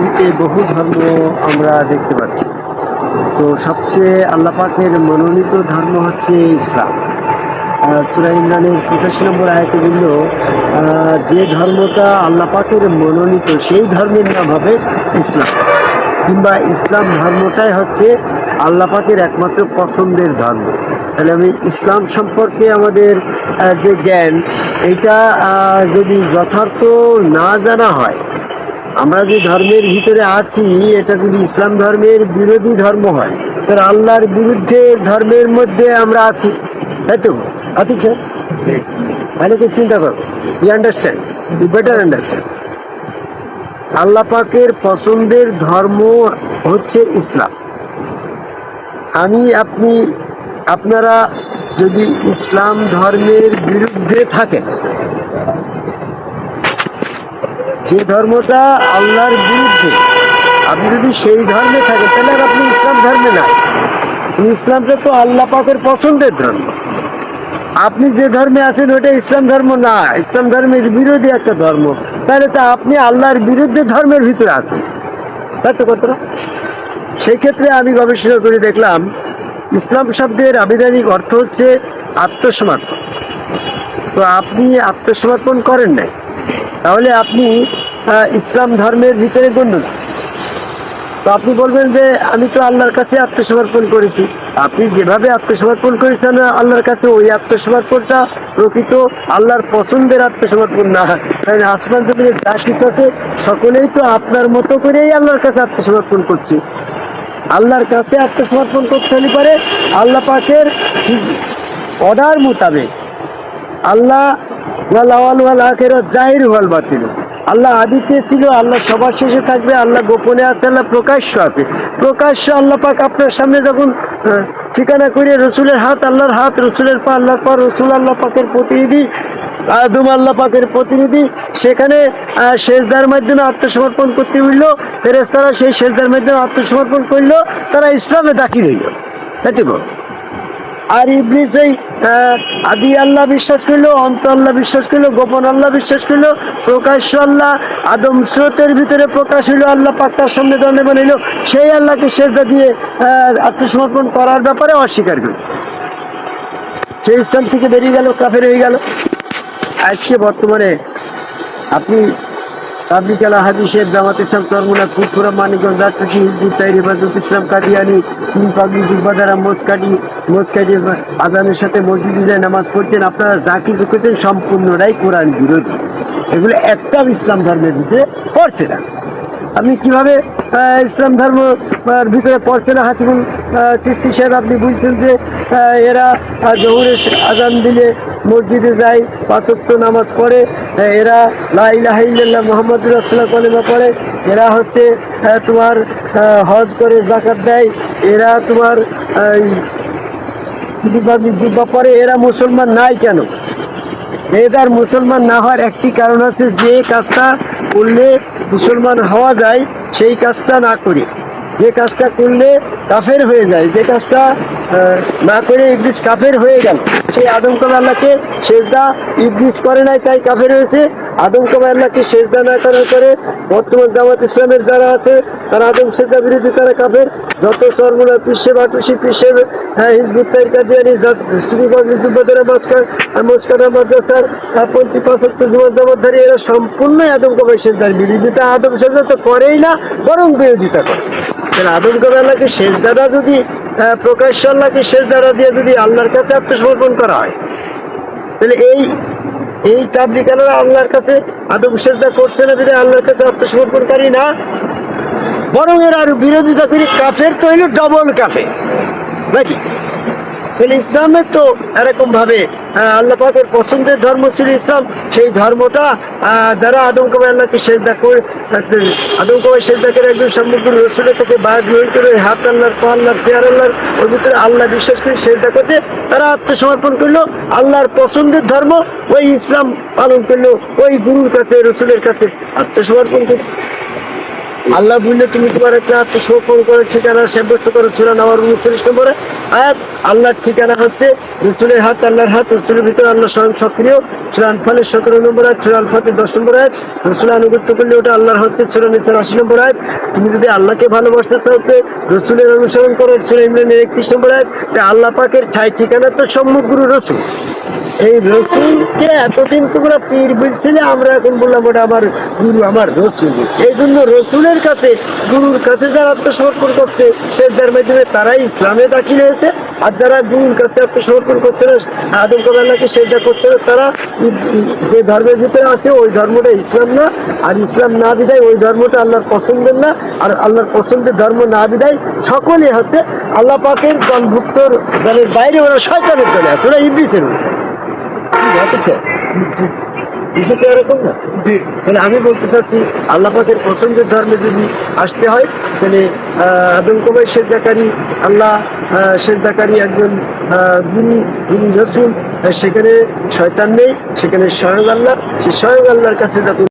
পৃথিবীতে বহু ধর্ম আমরা দেখতে পাচ্ছি। তো সবচেয়ে আল্লাহ পাকের মনোনীত ধর্ম হচ্ছে ইসলাম। সুরা ইমরানের পঁচাশি নম্বর আয়তে বলল যে ধর্মটা আল্লাহ পাকের মনোনীত সেই ধর্মের নাম হবে ইসলাম। কিংবা ইসলাম ধর্মটাই হচ্ছে আল্লাহ পাকের একমাত্র পছন্দের ধর্ম। তাহলে আমি ইসলাম সম্পর্কে আমাদের যে জ্ঞান আহ, যদি যথার্থ না জানা হয় আমরা যে ধর্মের ভিতরে আছি, এটা যদি ইসলাম ধর্মের বিরোধী ধর্ম হয় তাহলে আল্লাহর বিরুদ্ধে ধর্মের মধ্যে আমরা আছি। তাই তো? আছি স্যার? কি চিন্তা করো। You understand you better understand Allah পাকের পছন্দের ধর্ম হচ্ছে ইসলাম। আমি, আপনি, আপনারা যদি ইসলাম ধর্মের বিরুদ্ধে থাকেন যে ধর্মটা আল্লাহর বিরুদ্ধে, আপনি যদি সেই ধর্মে থাকেন, তাহলে আর আপনি ইসলাম ধর্মে নাই ইসলামটা তো আল্লাহ পাকের পছন্দের ধর্ম। আপনি যে ধর্মে আছেন ওটা ইসলাম ধর্ম না। ইসলাম ধর্মের বিরোধী একটা ধর্ম। তাহলে তা আপনি আল্লাহর বিরুদ্ধে ধর্মের ভিতরে আছেন। তাই তো কথা সেই ক্ষেত্রে আমি গবেষণা করে দেখলাম, ইসলাম শব্দের আবিধানিক অর্থ হচ্ছে আত্মসমর্পণ। তো আপনি আত্মসমর্পণ করেন নাই। তাহলে আপনি ইসলাম ধর্মের ভিতরে গণ্য না। তো আপনি বলবেন যে, আমি তো আল্লাহর কাছে আত্মসমর্পণ করেছি। আপনি যেভাবে আত্মসমর্পণ করেছেন, আল্লাহর কাছে ওই আত্মসমর্পণটা প্রকৃত আল্লাহর পছন্দের আত্মসমর্পণ না। কারণ আসমান জমিনে যা কিছু আছে, সকলেই তো আপনার মতো করেই আল্লাহর কাছে আত্মসমর্পণ করছে। আল্লাহর কাছে আত্মসমর্পণ করতে হলে পারে আল্লাহ পাকের অর্ডার মোতাবেক আল্লাহ জাহির ওয়াল বাতিল। আল্লাহ আদিতে ছিল, আল্লাহ সবার শেষে থাকবে, আল্লাহ গোপনে আছে, আল্লাহ প্রকাশ্য আছে। প্রকাশ্য আল্লাহ পাক আপনার সামনে যখন ঠিকানা করে রসুলের হাত, আল্লাহর হাত, রসুলের পা, আল্লাহর পর রসুল আল্লাহ পাকের প্রতিনিধি, আদম আল্লাহ পাকের প্রতিনিধি, সেখানে সেজদার মাধ্যমে আত্মসমর্পণ করতে হইল ফেরেস্তারা সেই সেজদার মাধ্যমে আত্মসমর্পণ করল, তারা ইসলামে দাখিল হইল। তাই তো? আর ইবলিস এই আদি আল্লাহ বিশ্বাস করল, অন্ত আল্লাহ বিশ্বাস করল, গোপন আল্লাহ বিশ্বাস করল, প্রকাশ্য আল্লাহ, আদম স্রোতের ভিতরে প্রকাশ হইল, আল্লাহ পাক সামনে দণ্ডে বানাইলো, সেই আল্লাহকে সেজদা দিয়ে আত্মসমর্পণ করার ব্যাপারে অস্বীকার করল। সেই ইসলাম থেকে বেরিয়ে গেল, কাফের হয়ে গেল। আজকে বর্তমানে আপনি তাবলিকালা হাদিসের জামাত ইসলাম চরমুনা ফুটপুরা মানিকগঞ্জ আটটি হিজবুত তাই হেফাজত ইসলাম কাদিয়ানি তিন পাবলিক জিব্বাদারা মোসকাটি মোসকাটি আজানের সাথে মসজিদে যায়, নামাজ পড়ছেন। আপনারা যা কিছু করছেন সম্পূর্ণটাই কোরআন বিরোধী। এগুলো একটাও ইসলাম ধর্মের ভিতরে পড়ছে না। আপনি কীভাবে ইসলাম ধর্ম ভিতরে পড়ছে না? হাসিবুল চিস্তি সাহেব, আপনি বুঝছেন যে এরা জহুরের আজান দিলে মসজিদে যায় পাঁচক্ত নামাজ পড়ে আহ, এরা লাইলাহাইল্লাহ মোহাম্মদ রাসুল্লাহ কলেমা পড়ে এরা হচ্ছে তোমার হজ করে জাকাত দেয় এরা তোমার জুব্বা পরে এরা মুসলমান নাই কেন? এদার মুসলমান না হওয়ার একটি কারণ আছে যে কাজটা করলে মুসলমান হওয়া যায় সেই কাজটা না করে। যে কাজটা করলে কাফের হয়ে যায়, যে কাজটা না করে ইবলিস কাফের হয়ে গেল। সেই আদম কবে আল্লাহকে সেজদা ইবলিস করে নাই, তাই কাফের হয়েছে। আদম কবে আল্লাহকে সেজদা না করার করে বর্তমান জামাত ইসলামের যারা আছে, তারা আদম সেজদা বিরোধী, তারা কাফের। যত সরমুনা পিসে বাটুসি পিসে হ্যাঁ হিজবুত তাইর কাদিয়ানি যুবদের মাঝখান মুস্কানা মাদ্রাসার পন্থী পাঁচত্ব জুমার জবাবদারি এরা সম্পূর্ণই আদম কবে সেজদার বিরোধিতা আদম সেজদা তো করেই না, বরং বিরোধিতা করে। আদম কবে শেষ দ্বারা যদি প্রকাশ্য আল্লাহকে দ্বারা দিয়ে যদি আল্লাহর কাছে আত্মসমর্পণ করা হয়? তাহলে এই এই তাবলিকালারা আল্লাহর কাছে আদম সেজদা করছে না যদি আল্লাহর কাছে আত্মসমর্পণকারী না? বরং এর আর বিরোধিতা করি কাফের তো হইল ডবল কাফে নাকি? তাহলে ইসলামের তো এরকম ভাবে আল্লাহ পাকের পছন্দের ধর্ম ছিল ইসলাম, সেই ধর্মটা যারা আদম কবে আল্লাহকে সেজদা করে আদম কবে সেজদা করে একজন সম্মুখীন রসুলের কাছে বাদ গ্রহণ করে হাত আল্লাহর, পা আল্লাহর, চেয়ার আল্লাহর, ওর ভিতরে আল্লাহ বিশ্বাস করে সেজদা করতে তারা আত্মসমর্পণ করল, আল্লাহর পছন্দের ধর্ম ওই ইসলাম পালন করল, ওই গুরুর কাছে, রসুলের কাছে আত্মসমর্পণ করল। আল্লাহ বললে তুমি তোমার একটা আত্মসমর্পণ করে ঠিকানা সাব্যস্ত করো, সুরা নামার উনত্রিশ নম্বরে। আয়াত, আল্লাহর ঠিকানা হচ্ছে রসুলের হাত, আল্লাহর হাত, রসুলের ভিতরে আল্লাহ স্বয়ং সক্রিয়। সুরা আনফালের সতেরো নম্বর আয়াত, সুরা আলফাতের দশ নম্বর আয়াত। রসুল আনুগত্য করলে ওটা আল্লাহর হচ্ছে, সুরা নিচার আশি নম্বর আয়াত। তুমি যদি আল্লাহকে ভালোবাসতে চাওতে রসুলের অনুসরণ করো, সুরা ইমরানের একত্রিশ নম্বর আয়াত। তা আল্লাহ পাকের ঠাই ঠিকানা তো সম্মুখ গুরু রসুল। এই রসুলকে এতদিন তোমরা পীর বলছিলে, আমরা এখন বললাম ওটা আমার গুরু, আমার রসুল। এই জন্য রসুলের কাছে, গুরুর কাছে যারা আত্মসমর্পণ করছে সেটার মাধ্যমে তারাই ইসলামে দাখিল হয়েছে। আর যারা গুরুর কাছে আত্মসমর্পণ করছে না আদম কাদাল্লাহকে সেটা করছে না তারা যে ধর্মের ভিতরে আছে, ওই ধর্মটা ইসলাম না। আর ইসলাম না বিদায়, ওই ধর্মটা আল্লাহর পছন্দের না। আর আল্লাহর পছন্দের ধর্ম না বিদায় সকলে হচ্ছে আল্লাহ পাকের দলভুক্ত দলের বাইরে ওরা শয়তানের দলে আছে। ওরা ইবলিসের ঘটেছে? বিষয়টা এরকম না। তাহলে আমি বলতে চাচ্ছি আল্লাহ পাকের পছন্দের ধর্মে যদি আসতে হয় তাহলে আহ, আদম কবাই শেখ জাকারি আল্লাহ শেষদাকারী একজন গুরু যিনি রসুল সেখানে শয়তান নেই সেখানে স্বয়ং আল্লাহ সেই স্বয়ং আল্লাহর কাছে যাতে